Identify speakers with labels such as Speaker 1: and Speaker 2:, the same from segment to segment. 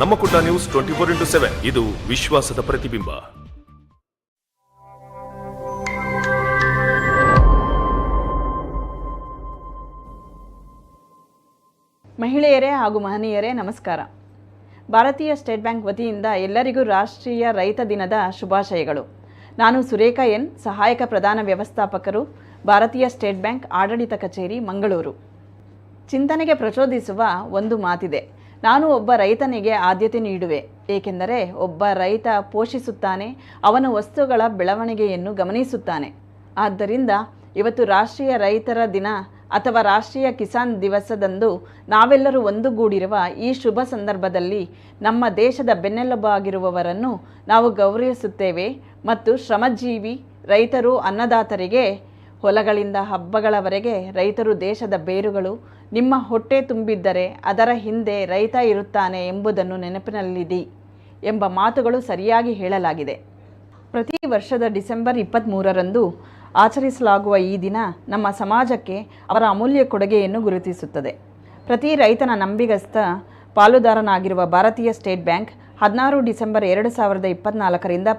Speaker 1: ನಮ್ಮ ಕುಟ್ಟ news twenty four into seven. ಇದು ವಿಶ್ವಾಸದ ಪ್ರತಿಬಿಂಬ.
Speaker 2: ಮಹಿಳೆಯರೇ ಹಾಗೂ ಮಹನೀಯರೇ ನಮಸ್ಕಾರ. ಭಾರತೀಯ ಸ್ಟೇಟ್ ಬ್ಯಾಂಕ್ ವತಿಯಿಂದ ಎಲ್ಲರಿಗೂ ರಾಷ್ಟ್ರೀಯ ರೈತ ದಿನದ ಶುಭಾಶಯಗಳು. ನಾನು ಸುರೇಖಾ ಎನ್, ಸಹಾಯಕ ಪ್ರಧಾನ ವ್ಯವಸ್ಥಾಪಕರು, ಭಾರತೀಯ ಸ್ಟೇಟ್ ಬ್ಯಾಂಕ್ ಆಡಳಿತ ಕಚೇರಿ, ಮಂಗಳೂರು. ಚಿಂತನೆಗೆ ಪ್ರಚೋದಿಸುವ ಒಂದು ಮಾತಿದೆ. ನಾನು ಒಬ್ಬ ರೈತನಿಗೆ ಆದ್ಯತೆ ನೀಡುವೆ, ಏಕೆಂದರೆ ಒಬ್ಬ ರೈತ ಪೋಷಿಸುತ್ತಾನೆ, ಅವನ ವಸ್ತುಗಳ ಬೆಳವಣಿಗೆಯನ್ನು ಗಮನಿಸುತ್ತಾನೆ. ಆದ್ದರಿಂದ ಇವತ್ತು ರಾಷ್ಟ್ರೀಯ ರೈತರ ದಿನ ಅಥವಾ ರಾಷ್ಟ್ರೀಯ ಕಿಸಾನ್ ದಿವಸದಂದು ನಾವೆಲ್ಲರೂ ಒಂದುಗೂಡಿರುವ ಈ ಶುಭ ಸಂದರ್ಭದಲ್ಲಿ ನಮ್ಮ ದೇಶದ ಬೆನ್ನೆಲುಬಾಗಿರುವವರನ್ನು ನಾವು ಗೌರವಿಸುತ್ತೇವೆ ಮತ್ತು ಶ್ರಮಜೀವಿ ರೈತರು ಅನ್ನದಾತರಿಗೆ ಹೊಲಗಳಿಂದ ಹಬ್ಬಗಳವರೆಗೆ ರೈತರು ದೇಶದ ಬೇರುಗಳು, ನಿಮ್ಮ ಹೊಟ್ಟೆ ತುಂಬಿದ್ದರೆ ಅದರ ಹಿಂದೆ ರೈತ ಇರುತ್ತಾನೆ ಎಂಬುದನ್ನು ನೆನಪಿನಲ್ಲಿಡಿ ಎಂಬ ಮಾತುಗಳು ಸರಿಯಾಗಿ ಹೇಳಲಾಗಿದೆ. ಪ್ರತಿ ವರ್ಷದ ಡಿಸೆಂಬರ್ ಇಪ್ಪತ್ತ್ಮೂರರಂದು ಆಚರಿಸಲಾಗುವ ಈ ದಿನ ನಮ್ಮ ಸಮಾಜಕ್ಕೆ ಅವರ ಅಮೂಲ್ಯ ಕೊಡುಗೆಯನ್ನು ಗುರುತಿಸುತ್ತದೆ. ಪ್ರತಿ ರೈತನ ನಂಬಿಗಸ್ತ ಪಾಲುದಾರನಾಗಿರುವ ಭಾರತೀಯ ಸ್ಟೇಟ್ ಬ್ಯಾಂಕ್ ಹದಿನಾರು ಡಿಸೆಂಬರ್ ಎರಡು ಸಾವಿರದ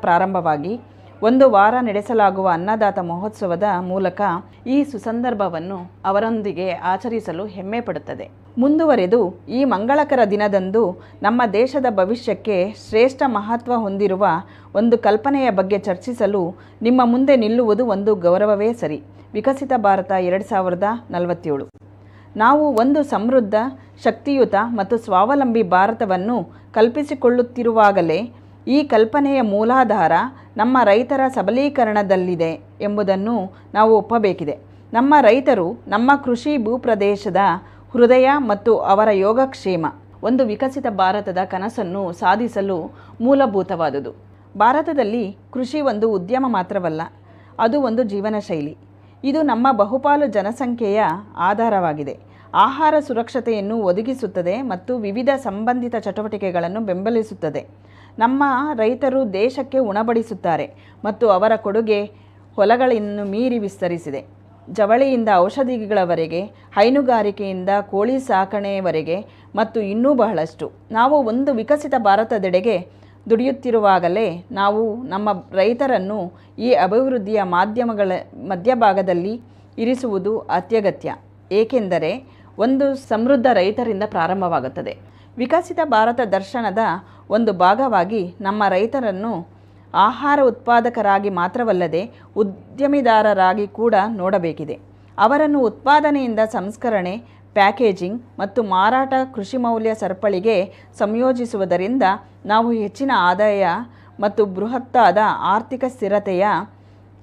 Speaker 2: ಪ್ರಾರಂಭವಾಗಿ ಒಂದು ವಾರ ನಡೆಸಲಾಗುವ ಅನ್ನದಾತ ಮಹೋತ್ಸವದ ಮೂಲಕ ಈ ಸುಸಂದರ್ಭವನ್ನು ಅವರೊಂದಿಗೆ ಆಚರಿಸಲು ಹೆಮ್ಮೆ ಪಡುತ್ತದೆ. ಮುಂದುವರೆದು ಈ ಮಂಗಳಕರ ದಿನದಂದು ನಮ್ಮ ದೇಶದ ಭವಿಷ್ಯಕ್ಕೆ ಶ್ರೇಷ್ಠ ಮಹತ್ವ ಹೊಂದಿರುವ ಒಂದು ಕಲ್ಪನೆಯ ಬಗ್ಗೆ ಚರ್ಚಿಸಲು ನಿಮ್ಮ ಮುಂದೆ ನಿಲ್ಲುವುದು ಒಂದು ಗೌರವವೇ ಸರಿ. ವಿಕಸಿತ ಭಾರತ ಎರಡು ಸಾವಿರದ ನಲವತ್ತೇಳು. ನಾವು ಒಂದು ಸಮೃದ್ಧ, ಶಕ್ತಿಯುತ ಮತ್ತು ಸ್ವಾವಲಂಬಿ ಭಾರತವನ್ನು ಕಲ್ಪಿಸಿಕೊಳ್ಳುತ್ತಿರುವಾಗಲೇ ಈ ಕಲ್ಪನೆಯ ಮೂಲಾಧಾರ ನಮ್ಮ ರೈತರ ಸಬಲೀಕರಣದಲ್ಲಿದೆ ಎಂಬುದನ್ನು ನಾವು ಒಪ್ಪಬೇಕಿದೆ. ನಮ್ಮ ರೈತರು ನಮ್ಮ ಕೃಷಿ ಭೂಪ್ರದೇಶದ ಹೃದಯ ಮತ್ತು ಅವರ ಯೋಗಕ್ಷೇಮ, ಒಂದು ವಿಕಸಿತ ಭಾರತದ ಕನಸನ್ನು ಸಾಧಿಸಲು ಮೂಲಭೂತವಾದುದು. ಭಾರತದಲ್ಲಿ ಕೃಷಿ ಒಂದು ಉದ್ಯಮ ಮಾತ್ರವಲ್ಲ, ಅದು ಒಂದು ಜೀವನ ಶೈಲಿ ಇದು ನಮ್ಮ ಬಹುಪಾಲು ಜನಸಂಖ್ಯೆಯ ಆಧಾರವಾಗಿದೆ. ಆಹಾರ ಸುರಕ್ಷತೆಯನ್ನು ಒದಗಿಸುತ್ತದೆ ಮತ್ತು ವಿವಿಧ ಸಂಬಂಧಿತ ಚಟುವಟಿಕೆಗಳನ್ನು ಬೆಂಬಲಿಸುತ್ತದೆ. ನಮ್ಮ ರೈತರು ದೇಶಕ್ಕೆ ಉಣಬಡಿಸುತ್ತಾರೆ ಮತ್ತು ಅವರ ಕೊಡುಗೆ ಹೊಲಗಳನ್ನು ಮೀರಿ ವಿಸ್ತರಿಸಿದೆ. ಜವಳಿಯಿಂದ ಔಷಧಿಗಳವರೆಗೆ, ಹೈನುಗಾರಿಕೆಯಿಂದ ಕೋಳಿ ಸಾಕಣೆಯವರೆಗೆ ಮತ್ತು ಇನ್ನೂ ಬಹಳಷ್ಟು. ನಾವು ಒಂದು ವಿಕಸಿತ ಭಾರತದೆಡೆಗೆ ದುಡಿಯುತ್ತಿರುವಾಗಲೇ ನಾವು ನಮ್ಮ ರೈತರನ್ನು ಈ ಅಭಿವೃದ್ಧಿಯ ಮಾಧ್ಯಮಗಳ ಮಧ್ಯಭಾಗದಲ್ಲಿ ಇರಿಸುವುದು ಅತ್ಯಗತ್ಯ. ಏಕೆಂದರೆ, ಒಂದು ಸಮೃದ್ಧ ರೈತರಿಂದ ಪ್ರಾರಂಭವಾಗುತ್ತದೆ. ವಿಕಸಿತ ಭಾರತ ದರ್ಶನದ ಒಂದು ಭಾಗವಾಗಿ ನಮ್ಮ ರೈತರನ್ನು ಆಹಾರ ಉತ್ಪಾದಕರಾಗಿ ಮಾತ್ರವಲ್ಲದೆ ಉದ್ಯಮಿದಾರರಾಗಿ ಕೂಡ ನೋಡಬೇಕಿದೆ. ಅವರನ್ನು ಉತ್ಪಾದನೆಯಿಂದ ಸಂಸ್ಕರಣೆ, ಪ್ಯಾಕೇಜಿಂಗ್ ಮತ್ತು ಮಾರಾಟ ಕೃಷಿ ಮೌಲ್ಯ ಸರಪಳಿಗೆ ಸಂಯೋಜಿಸುವುದರಿಂದ ನಾವು ಹೆಚ್ಚಿನ ಆದಾಯ ಮತ್ತು ಬೃಹತ್ತಾದ ಆರ್ಥಿಕ ಸ್ಥಿರತೆಯ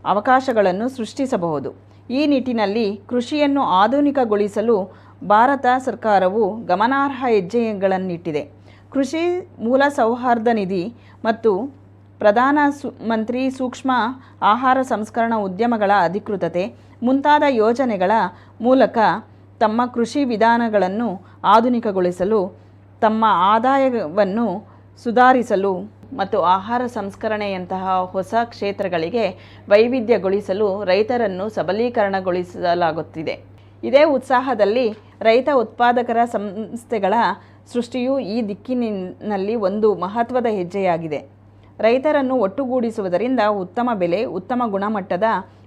Speaker 2: ಅವಕಾಶಗಳನ್ನು ಸೃಷ್ಟಿಸಬಹುದು. ಈ ನಿಟ್ಟಿನಲ್ಲಿ ಕೃಷಿಯನ್ನು ಆಧುನಿಕಗೊಳಿಸಲು ಭಾರತ ಸರ್ಕಾರವು ಗಮನಾರ್ಹ ಹೆಜ್ಜೆಗಳನ್ನಿಟ್ಟಿದೆ. ಕೃಷಿ ಮೂಲ ಸೌಹಾರ್ದ ನಿಧಿ ಮತ್ತು ಪ್ರಧಾನ ಸು, ಮಂತ್ರಿ ಸೂಕ್ಷ್ಮ ಆಹಾರ ಸಂಸ್ಕರಣಾ ಉದ್ಯಮಗಳ ಅಧಿಕೃತತೆ ಮುಂತಾದ ಯೋಜನೆಗಳ ಮೂಲಕ ತಮ್ಮ ಕೃಷಿ ವಿಧಾನಗಳನ್ನು ಆಧುನಿಕಗೊಳಿಸಲು ತಮ್ಮ ಆದಾಯವನ್ನು ಸುಧಾರಿಸಲು ಮತ್ತು ಆಹಾರ ಸಂಸ್ಕರಣೆಯಂತಹ ಹೊಸ ಕ್ಷೇತ್ರಗಳಿಗೆ ವೈವಿಧ್ಯಗೊಳಿಸಲು ರೈತರನ್ನು ಸಬಲೀಕರಣಗೊಳಿಸಲಾಗುತ್ತಿದೆ. ಇದೇ ಉತ್ಸಾಹದಲ್ಲಿ ರೈತ ಉತ್ಪಾದಕರ ಸಂಸ್ಥೆಗಳ ಸೃಷ್ಟಿಯು ಈ ದಿಕ್ಕಿನಲ್ಲಿ ಒಂದು ಮಹತ್ವದ ಹೆಜ್ಜೆಯಾಗಿದೆ. ರೈತರನ್ನು ಒಟ್ಟುಗೂಡಿಸುವುದರಿಂದ ಉತ್ತಮ ಬೆಲೆ, ಉತ್ತಮ ಗುಣಮಟ್ಟದ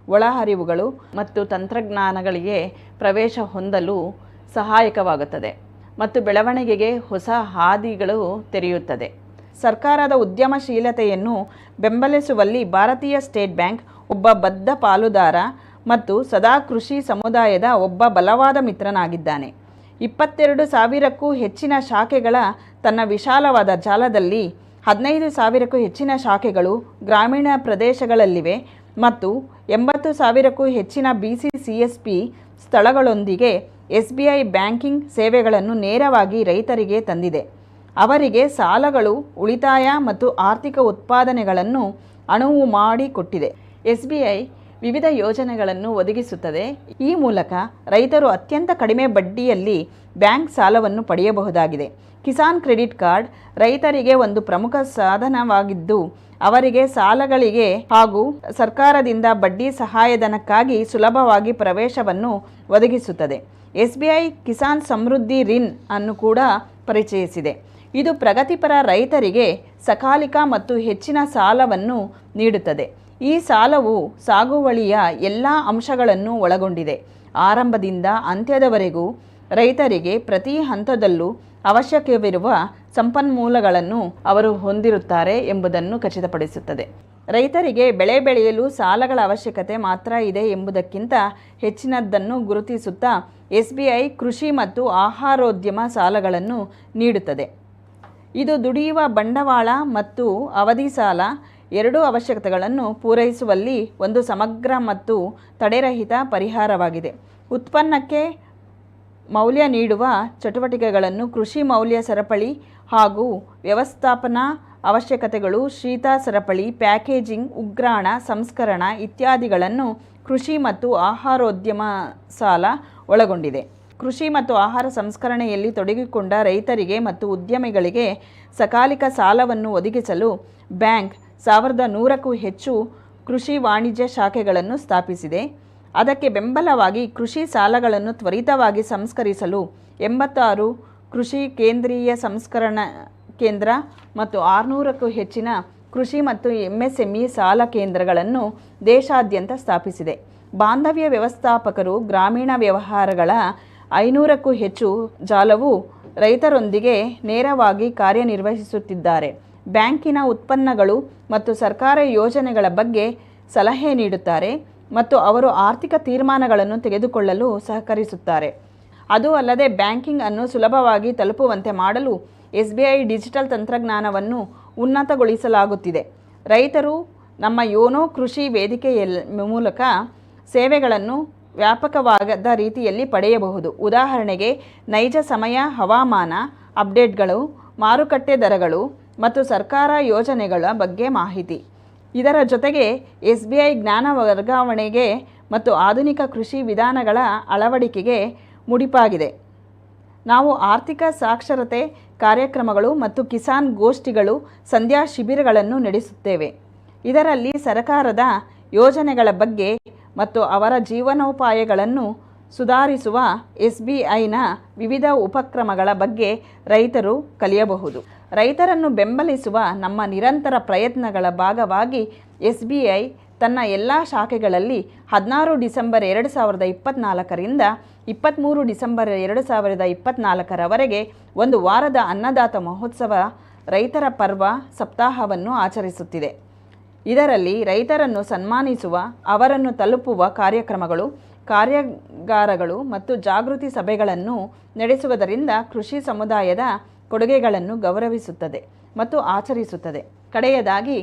Speaker 2: ಒಳಹರಿವುಗಳು ಮತ್ತು ತಂತ್ರಜ್ಞಾನಗಳಿಗೆ ಪ್ರವೇಶ ಹೊಂದಲು ಸಹಾಯಕವಾಗುತ್ತದೆ ಮತ್ತು ಬೆಳವಣಿಗೆಗೆ ಹೊಸ ಹಾದಿಗಳು ತೆರೆಯುತ್ತದೆ. ಸರ್ಕಾರದ ಉದ್ಯಮಶೀಲತೆಯನ್ನು ಬೆಂಬಲಿಸುವಲ್ಲಿ ಭಾರತೀಯ ಸ್ಟೇಟ್ ಬ್ಯಾಂಕ್ ಒಬ್ಬ ಬದ್ಧ ಪಾಲುದಾರ ಮತ್ತು ಸದಾ ಕೃಷಿ ಸಮುದಾಯದ ಒಬ್ಬ ಬಲವಾದ ಮಿತ್ರನಾಗಿದ್ದಾನೆ. ಇಪ್ಪತ್ತೆರಡು ಸಾವಿರಕ್ಕೂ ಹೆಚ್ಚಿನ ಶಾಖೆಗಳ ತನ್ನ ವಿಶಾಲವಾದ ಜಾಲದಲ್ಲಿ ಹದಿನೈದು ಸಾವಿರಕ್ಕೂ ಹೆಚ್ಚಿನ ಶಾಖೆಗಳು, ಗ್ರಾಮೀಣ ಪ್ರದೇಶಗಳಲ್ಲಿವೆ ಮತ್ತು ಎಂಬತ್ತು ಸಾವಿರಕ್ಕೂ ಹೆಚ್ಚಿನ B C C S P ಸ್ಥಳಗಳೊಂದಿಗೆ S B I banking ಸೇವೆಗಳನ್ನು ನೇರವಾಗಿ ರೈತರಿಗೆ ತಂದಿದೆ. ಅವರಿಗೆ ಸಾಲಗಳು, ಉಳಿತಾಯ ಮತ್ತು ಆರ್ಥಿಕ ಉತ್ಪಾದನೆಗಳನ್ನು ಅಣುವು ಮಾಡಿಕೊಟ್ಟಿದೆ ಎಸ್ ಬಿ ಐ ವಿವಿಧ ಯೋಜನೆಗಳನ್ನು ಒದಗಿಸುತ್ತದೆ. ಈ ಮೂಲಕ ರೈತರು ಅತ್ಯಂತ ಕಡಿಮೆ ಬಡ್ಡಿಯಲ್ಲಿ ಬ್ಯಾಂಕ್ ಸಾಲವನ್ನು ಪಡೆಯಬಹುದಾಗಿದೆ. ಕಿಸಾನ್ ಕ್ರೆಡಿಟ್ ಕಾರ್ಡ್ ರೈತರಿಗೆ ಒಂದು ಪ್ರಮುಖ ಸಾಧನವಾಗಿದ್ದು, ಅವರಿಗೆ ಸಾಲಗಳಿಗೆ ಹಾಗೂ ಸರ್ಕಾರದಿಂದ ಬಡ್ಡಿ ಸಹಾಯಧನಕ್ಕಾಗಿ ಸುಲಭವಾಗಿ ಪ್ರವೇಶವನ್ನು ಒದಗಿಸುತ್ತದೆ. S B I Kisan Samriddhi Rin ಅನ್ನು ಕೂಡ ಪರಿಚಯಿಸಿದೆ. ಇದು ಪ್ರಗತಿಪರ ರೈತರಿಗೆ ಸಕಾಲಿಕ ಮತ್ತು ಹೆಚ್ಚಿನ ಸಾಲವನ್ನು ನೀಡುತ್ತದೆ. ಈ ಸಾಲವು ಸಾಗುವಳಿಯ ಎಲ್ಲ ಅಂಶಗಳನ್ನು ಒಳಗೊಂಡಿದೆ. ಆರಂಭದಿಂದ ಅಂತ್ಯದವರೆಗೂ ರೈತರಿಗೆ ಪ್ರತಿ ಹಂತದಲ್ಲೂ ಅವಶ್ಯಕವಿರುವ ಸಂಪನ್ಮೂಲಗಳನ್ನು ಅವರು ಹೊಂದಿರುತ್ತಾರೆ ಎಂಬುದನ್ನು ಖಚಿತಪಡಿಸುತ್ತದೆ. ರೈತರಿಗೆ ಬೆಳೆ ಬೆಳೆಯಲು ಸಾಲಗಳ ಅವಶ್ಯಕತೆ ಮಾತ್ರ ಇದೆ ಎಂಬುದಕ್ಕಿಂತ ಹೆಚ್ಚಿನದ್ದನ್ನು ಗುರುತಿಸುತ್ತಾ ಎಸ್ ಬಿ ಐ ಕೃಷಿ ಮತ್ತು ಆಹಾರೋದ್ಯಮ ಸಾಲಗಳನ್ನು ನೀಡುತ್ತದೆ. ಇದು ದುಡಿಯುವ ಬಂಡವಾಳ ಮತ್ತು ಅವಧಿ ಸಾಲ ಎರಡೂ ಅವಶ್ಯಕತೆಗಳನ್ನು ಪೂರೈಸುವಲ್ಲಿ ಒಂದು ಸಮಗ್ರ ಮತ್ತು ತಡೆರಹಿತ ಪರಿಹಾರವಾಗಿದೆ. ಉತ್ಪನ್ನಕ್ಕೆ ಮೌಲ್ಯ ನೀಡುವ ಚಟುವಟಿಕೆಗಳನ್ನು ಕೃಷಿ ಮೌಲ್ಯ ಸರಪಳಿ ಹಾಗೂ ವ್ಯವಸ್ಥಾಪನಾ ಅವಶ್ಯಕತೆಗಳು, ಶೀತ ಸರಪಳಿ, ಪ್ಯಾಕೇಜಿಂಗ್, ಉಗ್ರಾಣ, ಸಂಸ್ಕರಣ ಇತ್ಯಾದಿಗಳನ್ನು ಕೃಷಿ ಮತ್ತು ಆಹಾರೋದ್ಯಮ ಸಾಲ ಒಳಗೊಂಡಿದೆ. ಕೃಷಿ ಮತ್ತು ಆಹಾರ ಸಂಸ್ಕರಣೆಯಲ್ಲಿ ತೊಡಗಿಕೊಂಡ ರೈತರಿಗೆ ಮತ್ತು ಉದ್ಯಮಿಗಳಿಗೆ ಸಕಾಲಿಕ ಸಾಲವನ್ನು ಒದಗಿಸಲು ಬ್ಯಾಂಕ್ ಸಾವಿರದ ನೂರಕ್ಕೂ ಹೆಚ್ಚು ಕೃಷಿ ವಾಣಿಜ್ಯ ಶಾಖೆಗಳನ್ನು ಸ್ಥಾಪಿಸಿದೆ. ಅದಕ್ಕೆ ಬೆಂಬಲವಾಗಿ ಕೃಷಿ ಸಾಲಗಳನ್ನು ತ್ವರಿತವಾಗಿ ಸಂಸ್ಕರಿಸಲು ಎಂಬತ್ತಾರು ಕೃಷಿ ಕೇಂದ್ರೀಯ ಸಂಸ್ಕರಣಾ ಕೇಂದ್ರ ಮತ್ತು ಆರುನೂರಕ್ಕೂ ಹೆಚ್ಚಿನ ಕೃಷಿ ಮತ್ತು ಎಂಎಸ್ಎಂಇ ಸಾಲ ಕೇಂದ್ರಗಳನ್ನು ದೇಶಾದ್ಯಂತ ಸ್ಥಾಪಿಸಿದೆ. ಬಾಂಧವ್ಯ ವ್ಯವಸ್ಥಾಪಕರು, ಗ್ರಾಮೀಣ ವ್ಯವಹಾರಗಳ ಐನೂರಕ್ಕೂ ಹೆಚ್ಚು ಜಾಲವು ರೈತರೊಂದಿಗೆ ನೇರವಾಗಿ ಕಾರ್ಯನಿರ್ವಹಿಸುತ್ತಿದ್ದಾರೆ. ಬ್ಯಾಂಕಿನ ಉತ್ಪನ್ನಗಳು ಮತ್ತು ಸರ್ಕಾರ ಯೋಜನೆಗಳ ಬಗ್ಗೆ ಸಲಹೆ ನೀಡುತ್ತಾರೆ ಮತ್ತು ಅವರು ಆರ್ಥಿಕ ತೀರ್ಮಾನಗಳನ್ನು ತೆಗೆದುಕೊಳ್ಳಲು ಸಹಕರಿಸುತ್ತಾರೆ. ಅದು ಅಲ್ಲದೆ ಬ್ಯಾಂಕಿಂಗ್ ಅನ್ನು ಸುಲಭವಾಗಿ ತಲುಪುವಂತೆ ಮಾಡಲು ಎಸ್ ಬಿ ಐ ಡಿಜಿಟಲ್ ತಂತ್ರಜ್ಞಾನವನ್ನು ಉನ್ನತಗೊಳಿಸಲಾಗುತ್ತಿದೆ. ರೈತರು ನಮ್ಮ ಯೋನೋ ಕೃಷಿ ವೇದಿಕೆಯ ಮೂಲಕ ಸೇವೆಗಳನ್ನು ವ್ಯಾಪಕವಾದ ರೀತಿಯಲ್ಲಿ ಪಡೆಯಬಹುದು. ಉದಾಹರಣೆಗೆ, ನೈಜ ಸಮಯ, ಹವಾಮಾನ ಅಪ್ಡೇಟ್ಗಳು, ಮಾರುಕಟ್ಟೆ ದರಗಳು ಮತ್ತು ಸರ್ಕಾರ ಯೋಜನೆಗಳ ಬಗ್ಗೆ ಮಾಹಿತಿ. ಇದರ ಜೊತೆಗೆ ಎಸ್ ಬಿ ಐ ಜ್ಞಾನ ವರ್ಗಾವಣೆಗೆ ಮತ್ತು ಆಧುನಿಕ ಕೃಷಿ ವಿಧಾನಗಳ ಅಳವಡಿಕೆಗೆ ಮುಡಿಪಾಗಿದೆ. ನಾವು ಆರ್ಥಿಕ ಸಾಕ್ಷರತೆ ಕಾರ್ಯಕ್ರಮಗಳು ಮತ್ತು ಕಿಸಾನ್ ಗೋಷ್ಠಿಗಳು ಸಂಧ್ಯಾ ಶಿಬಿರಗಳನ್ನು ನಡೆಸುತ್ತೇವೆ. ಇದರಲ್ಲಿ ಸರಕಾರದ ಯೋಜನೆಗಳ ಬಗ್ಗೆ ಮತ್ತು ಅವರ ಜೀವನೋಪಾಯಗಳನ್ನು ಸುಧಾರಿಸುವ ಎಸ್ ಬಿ ಐನ ವಿವಿಧ ಉಪಕ್ರಮಗಳ ಬಗ್ಗೆ ರೈತರು ಕಲಿಯಬಹುದು. ರೈತರನ್ನು ಬೆಂಬಲಿಸುವ ನಮ್ಮ ನಿರಂತರ ಪ್ರಯತ್ನಗಳ ಭಾಗವಾಗಿ ಎಸ್ ಬಿ ಐ ತನ್ನ ಎಲ್ಲ ಶಾಖೆಗಳಲ್ಲಿ ಹದಿನಾರು ಡಿಸೆಂಬರ್ ಎರಡು ಸಾವಿರದ ಇಪ್ಪತ್ತ್ನಾಲ್ಕರಿಂದ ಇಪ್ಪತ್ತ್ಮೂರು ಡಿಸೆಂಬರ್ ಎರಡು ಸಾವಿರದ ಇಪ್ಪತ್ತ್ನಾಲ್ಕರವರೆಗೆ ಒಂದು ವಾರದ ಅನ್ನದಾತ ಮಹೋತ್ಸವ ರೈತರ ಪರ್ವ ಸಪ್ತಾಹವನ್ನು ಆಚರಿಸುತ್ತಿದೆ. ಇದರಲ್ಲಿ ರೈತರನ್ನು ಸನ್ಮಾನಿಸುವ, ಅವರನ್ನು ತಲುಪುವ ಕಾರ್ಯಕ್ರಮಗಳು, ಕಾರ್ಯಾಗಾರಗಳು ಮತ್ತು ಜಾಗೃತಿ ಸಭೆಗಳನ್ನು ನಡೆಸುವುದರಿಂದ ಕೃಷಿ ಸಮುದಾಯದ ಕೊಡುಗೆಗಳನ್ನು ಗೌರವಿಸುತ್ತದೆ ಮತ್ತು ಆಚರಿಸುತ್ತದೆ. ಕಡೆಯದಾಗಿ,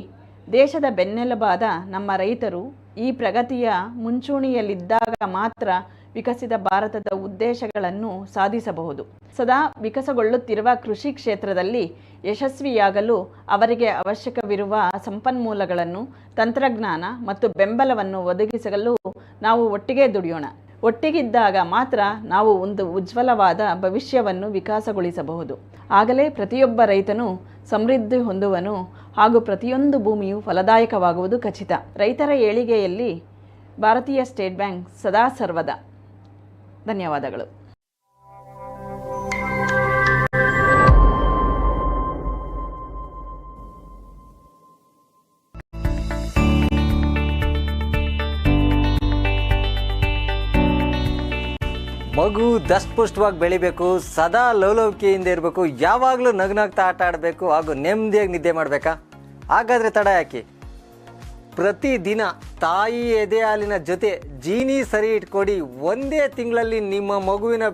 Speaker 2: ದೇಶದ ಬೆನ್ನೆಲುಬಾದ ನಮ್ಮ ರೈತರು ಈ ಪ್ರಗತಿಯ ಮುಂಚೂಣಿಯಲ್ಲಿದ್ದಾಗ ಮಾತ್ರ ವಿಕಸಿತ ಭಾರತದ ಉದ್ದೇಶಗಳನ್ನು ಸಾಧಿಸಬಹುದು. ಸದಾ ವಿಕಸಗೊಳ್ಳುತ್ತಿರುವ ಕೃಷಿ ಕ್ಷೇತ್ರದಲ್ಲಿ ಯಶಸ್ವಿಯಾಗಲು ಅವರಿಗೆ ಅವಶ್ಯಕವಿರುವ ಸಂಪನ್ಮೂಲಗಳನ್ನು, ತಂತ್ರಜ್ಞಾನ ಮತ್ತು ಬೆಂಬಲವನ್ನು ಒದಗಿಸಲು ನಾವು ಒಟ್ಟಿಗೆ ದುಡಿಯೋಣ. ಒಟ್ಟಿಗಿದ್ದಾಗ ಮಾತ್ರ ನಾವು ಒಂದು ಉಜ್ವಲವಾದ ಭವಿಷ್ಯವನ್ನು ವಿಕಾಸಗೊಳಿಸಬಹುದು. ಆಗಲೇ ಪ್ರತಿಯೊಬ್ಬ ರೈತನು ಸಮೃದ್ಧಿ ಹೊಂದುವನು ಹಾಗೂ ಪ್ರತಿಯೊಂದು ಭೂಮಿಯು ಫಲದಾಯಕವಾಗುವುದು ಖಚಿತ. ರೈತರ ಏಳಿಗೆಯಲ್ಲಿ ಭಾರತೀಯ ಸ್ಟೇಟ್ ಬ್ಯಾಂಕ್ ಸದಾ ಸರ್ವದ. ಧನ್ಯವಾದಗಳು.
Speaker 3: ಮಗು ದಸ್ಪುಷ್ಟವಾಗಿ ಬೆಳಿಬೇಕು, ಸದಾ ಲವಲವಿಕೆಯಿಂದ ಇರಬೇಕು, ಯಾವಾಗಲೂ ನಗ್ನಗ್ತಾ ಆಟ ಆಡಬೇಕು ಹಾಗೂ ನೆಮ್ಮದಿಯಾಗಿ ನಿದ್ದೆ ಮಾಡಬೇಕಾ? ಹಾಗಾದರೆ ತಡ ಯಾಕೆ? ಪ್ರತಿದಿನ ತಾಯಿ ಎದೆಹಾಲಿನ ಜೊತೆ ಜೀನಿ ಸರಿ ಇಟ್ಕೊಡಿ. ಒಂದೇ ತಿಂಗಳಲ್ಲಿ ನಿಮ್ಮ ಮಗುವಿನ